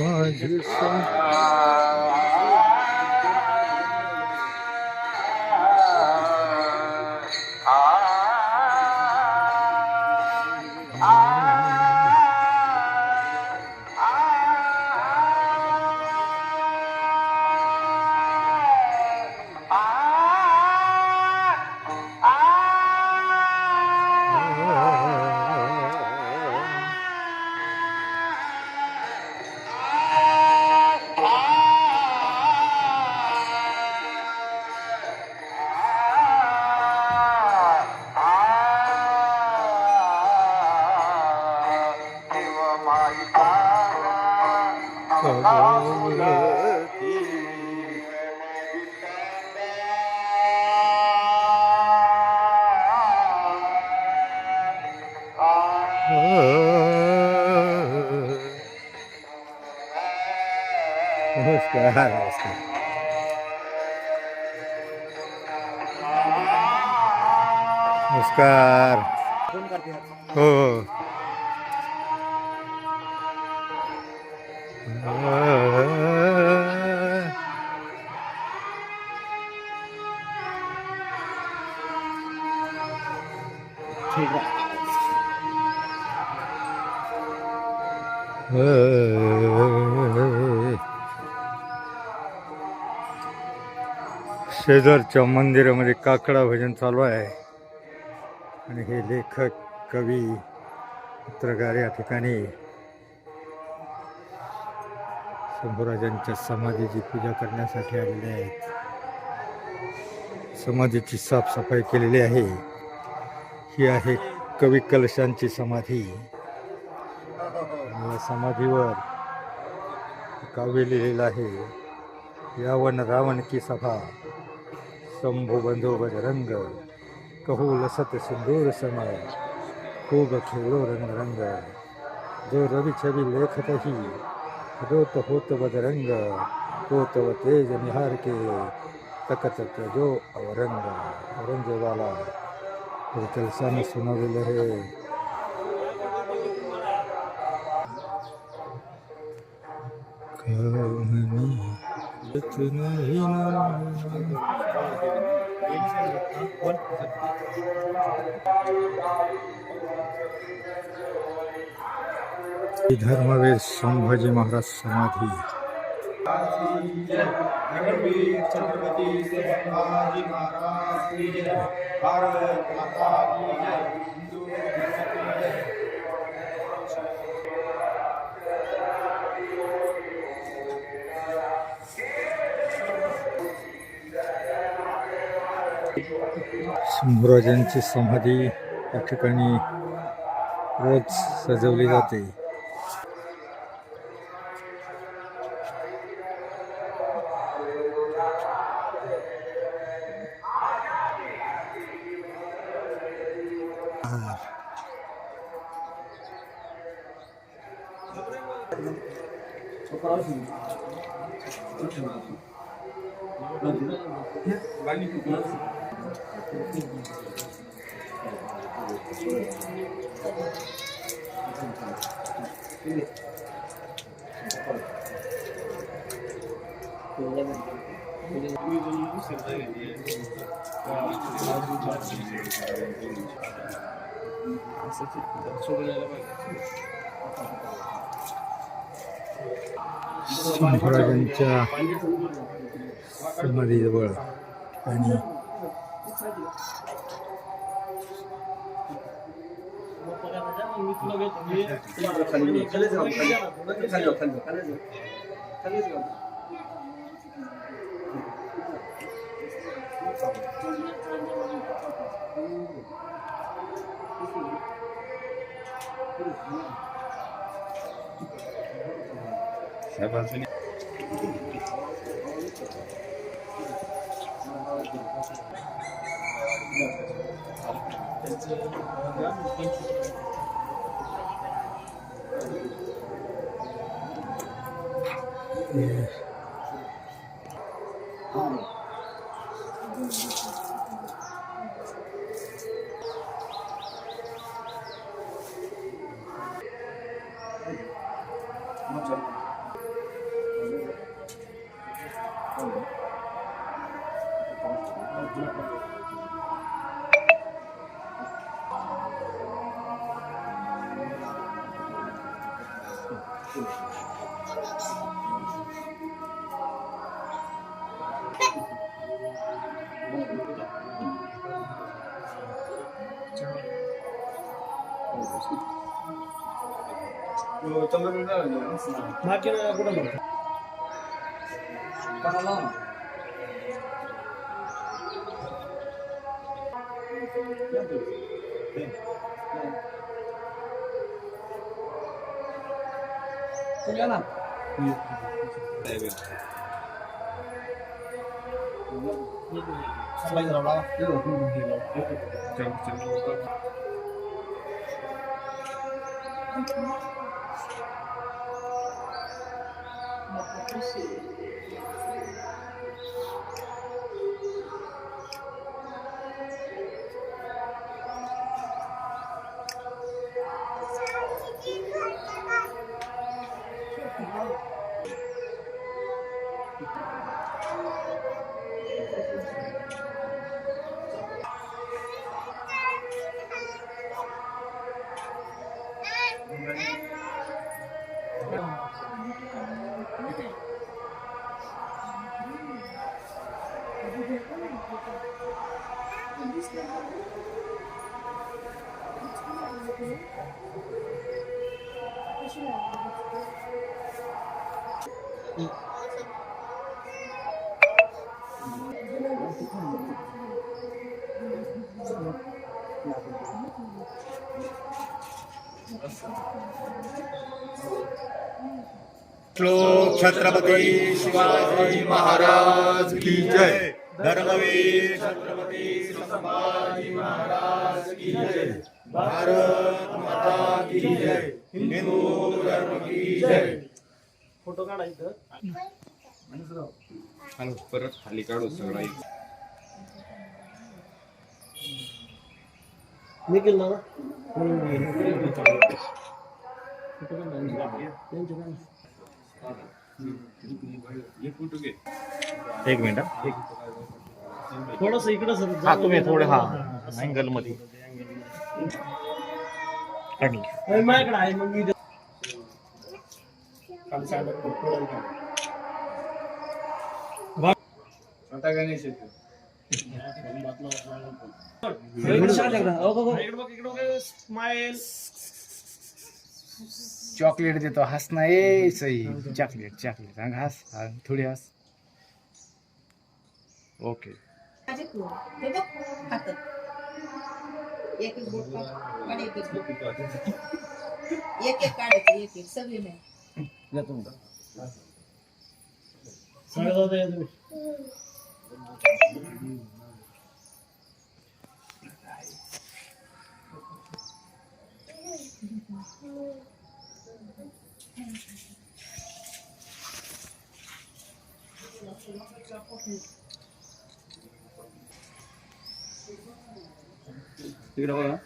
माझे सं- नमस्कार नमस्कार. हो, हो शेजारच्या मंदिरामध्ये काकडा भजन चालू आहे. हे लेखक कवी पत्रकार या ठिकाणी शंभूराजांच्या समाधीची पूजा करण्यासाठी आलेले आहेत. समाधीची साफसफाई केलेली आहे. ही आहे कवी कलशांची समाधी. या समाधीवर काव्य लिहिलेलं आहे. यावन रावण की सभा. शंभू बंधू बजरंग. कहू लसत सिंदूर समय खूब खेलो रंग रंग जो रवि छवि लेखत ही रोत होत बजरंग तो तेज निहार के तक जो अवरंग औरंगजेबाला हे में सुनावलेलं आहे कहाणी इतना ही ना. धर्मवीर संभाजी महाराज समाधी धर्मवीर छत्रपती शंभूराजांची समाधी या ठिकाणी रोज सजवली जाते. संभाराजांच्या समाधीजवळ आणि खाली खाली खाली Sai vazio. 그 정도면 마키나 그런 거. 中间呢？你代表。你你怎么了？这个不能听到，这个讲讲什么？Thank. Chhatrapati Shivaji Maharaj की जय. धर्मवीर छत्रपती संभाजी महाराज की जय. भारत माता की जय. हिंदू धर्म की जय. फोटो काढायचं परत खाली काढू सगळा निखिल ना? एक मिनिट थोडस इकडं सर हा तुम्ही थोडे हा अँगलमध्ये. माझ्याकडे आहे मग मी आता स्माइल चॉकलेट देतो हस ना ए सई चॉकलेट चॉकलेट. हंग हस हा, थोडी हस. ओके. बघ हातात. एक एक बोट काढ. आणि एक एक बोट एक एक काढायचे एक एक सगळे नाही तिकडे बघा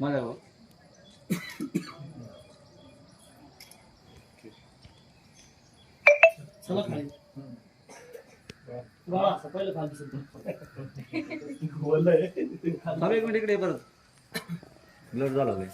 माझ्या बघ. चला खाली गोळा असं पहिलं खाली सुद्धा थांब एक मिनिट इकडे परत ब्लड झाला होय.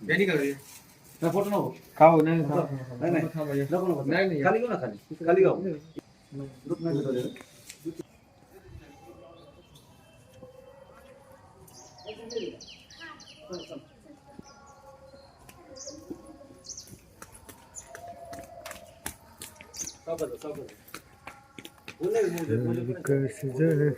त्यांनी काढूया. फोटो नको खाऊ नाही नाही नाही नको नको नाही नाही खाली घेऊ ना खाली खाली गाव ग्रुप नाही Sabırlı sabırlı. Bu ne? Bu ne? Bu ne? Bu ne? Bu ne?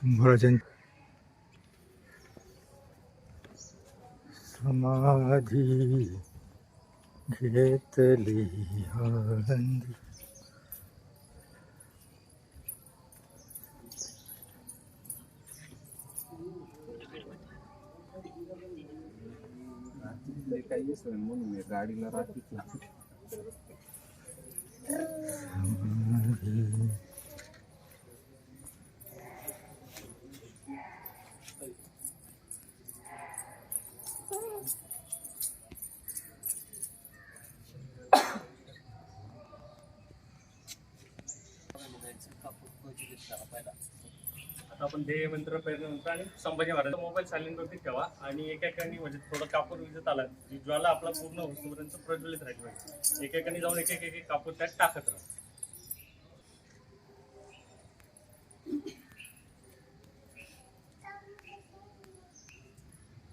शंभराजन समाधी घेतली आनंदी। गाडीला राहते आता आपण ध्येय मंत्र पेरल्यानंतर आणि संभाजी महाराज. मोबाईल सायलेंट वरती ठेवा आणि एकेकाने म्हणजे थोडं कापूर विजत आला जी ज्वाला आपला पूर्ण होईपर्यंत प्रज्वलित राहिली पाहिजे. एकेकाने जाऊन एक एक कापूर त्यात टाकत राहा.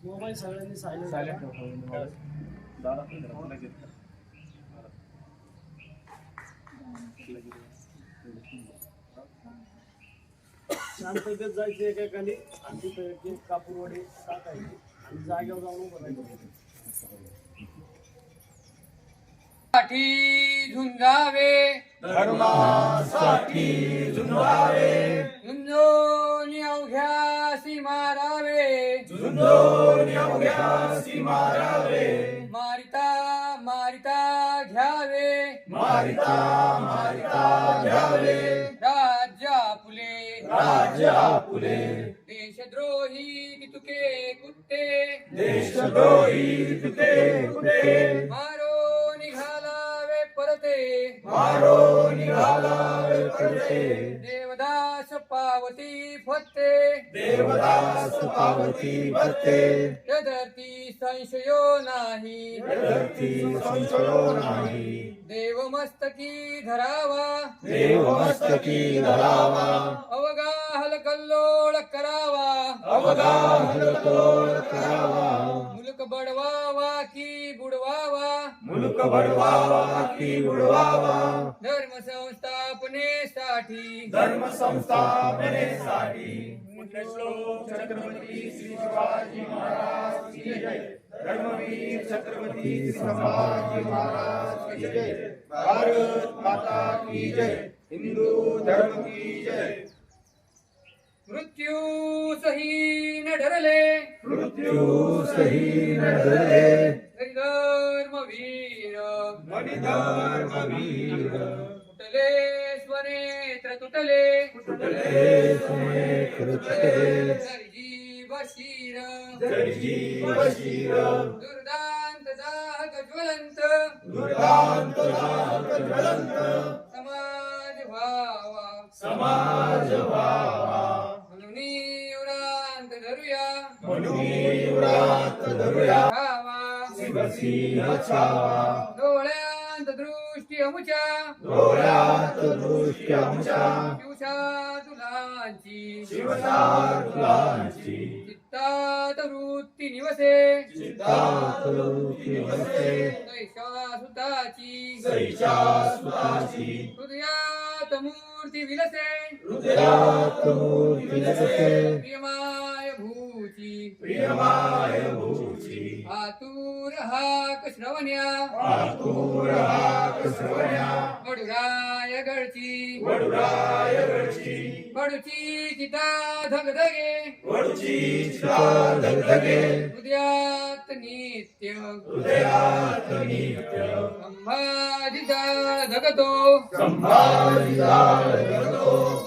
मोबाईल सगळ्यांनी सायलेंट सायलेंट शांततेत जायचं एकेकाने आणि तिथं ते कापूर वडे टाकायचे आणि जागेवर जाऊन उभं राहायचं साठी झुंजावे. धर्मासाठी झुंजावे. झुंजोनी अवघ्यासी मारावे झुंजोनी अवघ्यासी मारावे मारिता मारिता घ्यावे. मारिता मारिता घ्यावे. राज्य आपुले देशद्रोही तुके कुत्ते। देशद्रोही तुते कुटे मारो निघालावे परते। मारो निघाला करते देवदास पावती फत्ते देवदास पावती भरते यदर्ती संशयो नाही। धरती संशयो नाही। देव मस्तकी धरावा। देव मस्तकी धरावा। अवगाहल कल्लोळ करावा. अवगाहल तोड करावा. मुलक बडवावा की बुडवावा. मुलुक बडवावा की उडवावा धर्म संस्थापनेसाठी धर्म संस्थापनेसाठी श्लोक छत्रपती श्री शिवाजी महाराज की जय. धर्मवीर छत्रपती श्री संभाजी महाराज की जय. भारत माता की जय. हिंदू धर्म की जय. मृत्यू सही न डरले मृत्यू सही न डरले वीर वीर तुटले स्वनेत्र तुटले तुटले शिर दुर्दांत दाहक ज्वलंत. दुर्दांत ज्वलंत. समाज व्हावा. समाज व्हावा. डोळ्यांत दृष्टी अमुच्या डोळ्यात दृष्टी आमच्या चित्तात वृत्ती निवसे चित्तात वृत्ती वसे तैशा सुताची सुताची हृदयात मूर्ती विलसे हृदयात मूर्ती विलसे प्रियमा भूची प्रियमाय भूची आतुर हाक श्रवण्या। आतुर हाक श्रवण्या। वडुराय गळची। वडुराय गडची कडूची चिता धगधगे। वडची चिता धगधगे। हृदयात नित्य। हृदयात नित्य। संभाजीचा धगतो संभाजी जाळ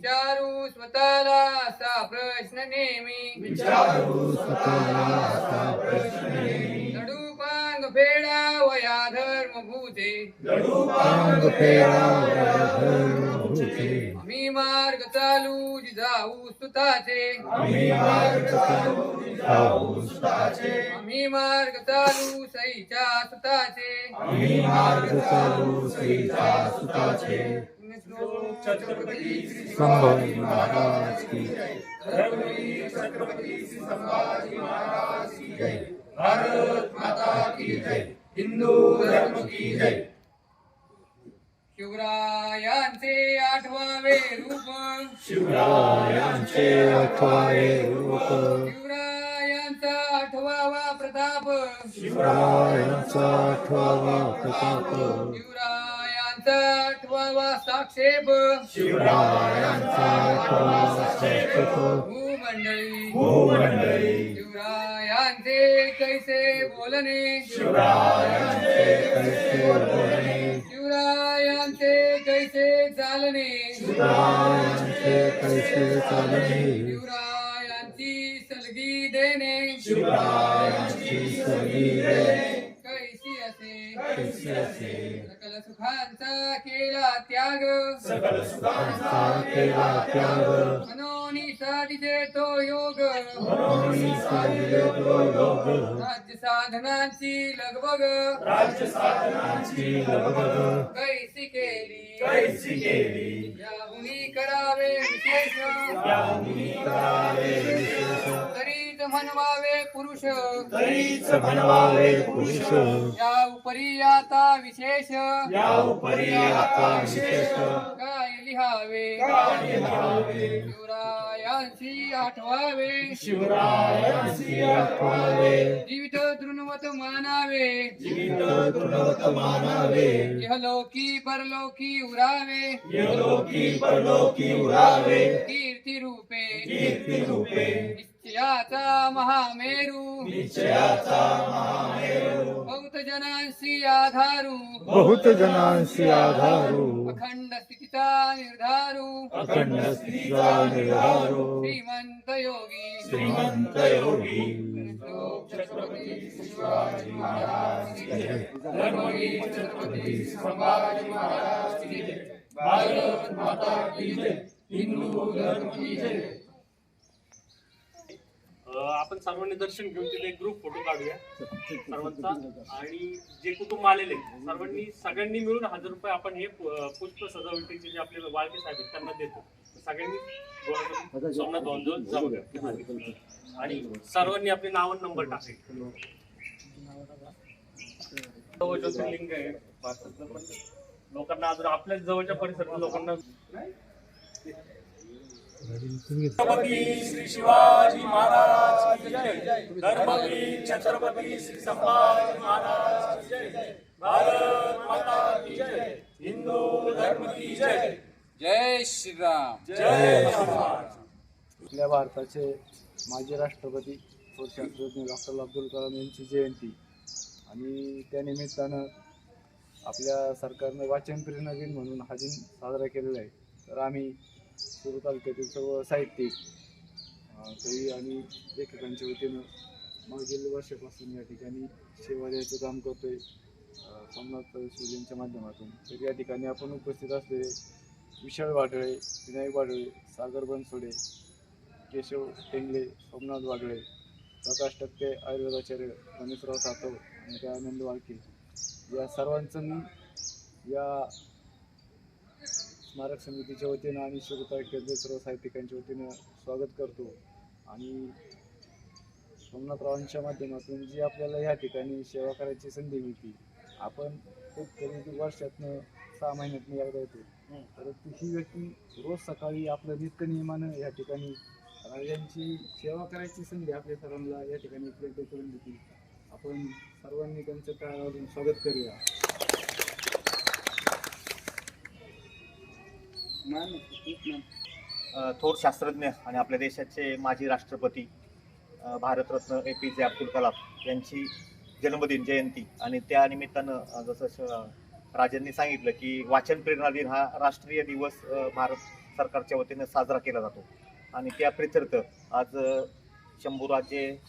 विचारू स्वतःला असा प्रश्न नेहमी. विचारू स्वतःला असा प्रश्न नेहमी. लडू पांग फेडा वया धर्म भूते धर्म भूते आम्ही मार्ग चालू जिजाऊ सुताचे. आम्ही मार्ग चालू जिजाऊ सुताचे. आम्ही मार्ग चालू सईच्या सुताचे. आम्ही मार्ग चालू श्रीचा सुताचे. छत्रपती संभाजी महाराज की जय भारत माता की जय हिंदू धर्म की जय शिवरायांचे आठवावे रूप. शिवरायांचे अठवावे रूप. शिवरायांचा आठवावा प्रताप. शिवरायांचा अठवावा प्रताप. शिवरायांचा आठवावा साक्षेप. भूमंडळी. भूमंडळी. शिवरायांचे कैसे बोलणे. शिवरायांचे कैसे बोलणे. शिवरायांचे कैसे चालणे. शिवरायांचे कैसे चालणे. शिवरायांची सलगी देणे. कैसे असे सकल सुखांचा केला त्याग. सकल सुखांचा केला त्याग. मनोनीसाठीचे तो योग. म्हणून साधले तो योग. राज्य साधनांची लगबग. राज्य साधनाची लगबग. कैसी केली? कैसी केली? याहुनी करावे विशेष. याहुनी करावे विशेष. तरीच म्हणवावे पुरुष. तरीच बनवावे पुरुष. या उपरी आता विशेष. या उपरी आता विशेष. काय लिहावे. काय लिहावे? शिवरायांशी आठवावे. शिवरायांची आठवावे. जीवित दृणवत मानावे. जीवित तृणवत मानावे. इहलोकी परलोकी उरावे. यलोकी परलोकी उरावे. कीर्ती रूपे कीर्ती रूपे निश्चयाचा महामेरू निश्चयाचा महामेरू बहुत जनांशी आधारू बहुत जनांशी आधारू अखंड स्थितीचा निर्धारू अखंड स्थितीचा निर्धारो श्रीमंत योगी श्रीमंत योगी छत्रपती शिवाजी महाराज की जय धर्मवीर छत्रपती संभाजी महाराज की जय भारत माता की जय हिंदू धर्म की जय आपण सर्वांनी दर्शन घेऊन तिथे एक ग्रुप फोटो काढूया सर्वांचा. आणि जे कुटुंब आलेले सर्वांनी सगळ्यांनी मिळून हजार रुपये आपण हे पुष्प सजावटीचे जे आपले वाळके साहेब आहेत त्यांना देतो. सगळ्यांनी सोमनाथ जाऊया आणि सर्वांनी आपले नाव नंबर टाकायचे जवळ ज्योतिर्लिंग आहे लोकांना अजून आपल्या जवळच्या परिसरात लोकांना छत्रपती श्री शिवाजी महाराज धर्मवीर छत्रपती श्री संभाजी महाराज भारत माता की जय. हिंदू धर्म की जय. जय श्रीराम. जय आपल्या भारताचे माजी राष्ट्रपती शास्त्रज्ञ डॉक्टर अब्दुल कलाम यांची जयंती आणि त्या निमित्तानं आपल्या सरकारनं वाचन प्रेरणा दिन म्हणून हा दिन साजरा केलेला आहे. तर आम्ही सुरू तालुक्यातील सर्व साहित्यिक कवी आणि लेखकांच्या वतीनं मागील वर्षापासून या ठिकाणी सेवा द्यायचं काम करतोय. अं, सोमनाथ शिवजींच्या माध्यमातून. तर या ठिकाणी आपण उपस्थित असलेले विशाल वाडळे विनायक वाडळे सागर बनसोडे केशव टेंगले सोमनाथ वाघळे प्रकाश टक्के आयुर्वेदाचार्य गणेशराव सातव आणि त्या आनंद वाळके. या सर्वांचं मी या स्मारक समितीच्या वतीनं आणि शिवतारखेतले सर्व साहित्यिकांच्या वतीनं स्वागत करतो. आणि सोमनाथरावांच्या माध्यमातून जी आपल्याला या ठिकाणी सेवा करायची संधी मिळते आपण खूप तरी वर्षातनं सहा महिन्यातनं एकदा येतो. तर ही व्यक्ती रोज सकाळी आपलं नित्य नियमानं या ठिकाणी राजांची सेवा करायची संधी आपल्या सर्वांना या ठिकाणी उपलब्ध करून देतील. आपण सर्वांनी त्यांचं टाळावरून स्वागत करूया. थोर शास्त्रज्ञ आणि आपल्या देशाचे माजी राष्ट्रपती भारतरत्न ए पी जे अब्दुल कलाम यांची जन्मदिन जयंती. आणि त्या निमित्तानं जसं श- राजांनी सांगितलं की वाचन प्रेरणा दिन हा राष्ट्रीय दिवस भारत सरकारच्या वतीनं साजरा केला जातो. आणि त्या प्रित्यर्थ आज शंभू शंभूराजे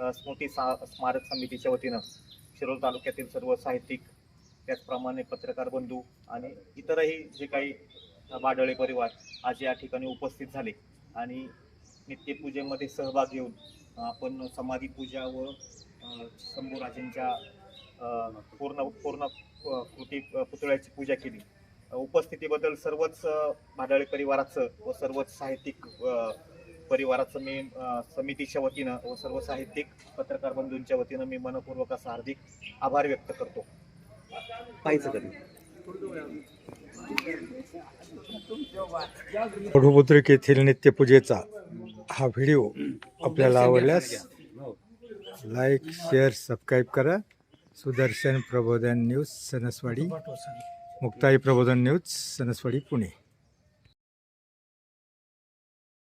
स्मृती सा स्मारक समितीच्या वतीनं शिरोळ तालुक्यातील सर्व साहित्यिक त्याचप्रमाणे पत्रकार बंधू आणि इतरही जे काही बाडळे परिवार आज या ठिकाणी उपस्थित झाले. आणि नित्यपूजेमध्ये सहभाग घेऊन आपण समाधी पूजा व अ, शंभूराजेंच्या पूर्ण पूर्ण कृती पुतळ्याची पूजा केली. उपस्थितीबद्दल सर्वच भाडाळे परिवाराचं व सर्वच साहित्यिक परिवाराचं मी समितीच्या वतीनं व सर्व साहित्यिक पत्रकार बंधूंच्या वतीनं मी मनपूर्वक असा हार्दिक आभार व्यक्त करतो. पाहिजे कधी? प्रभुपुत्रिक येथील नित्यपूजेचा हा व्हिडिओ आपल्याला आवडल्यास लाईक शेअर सबस्क्राईब करा. सुदर्शन प्रबोधन न्यूज सनसवाडी. मुक्ताई प्रबोधन न्यूज सनसवाडी पुणे.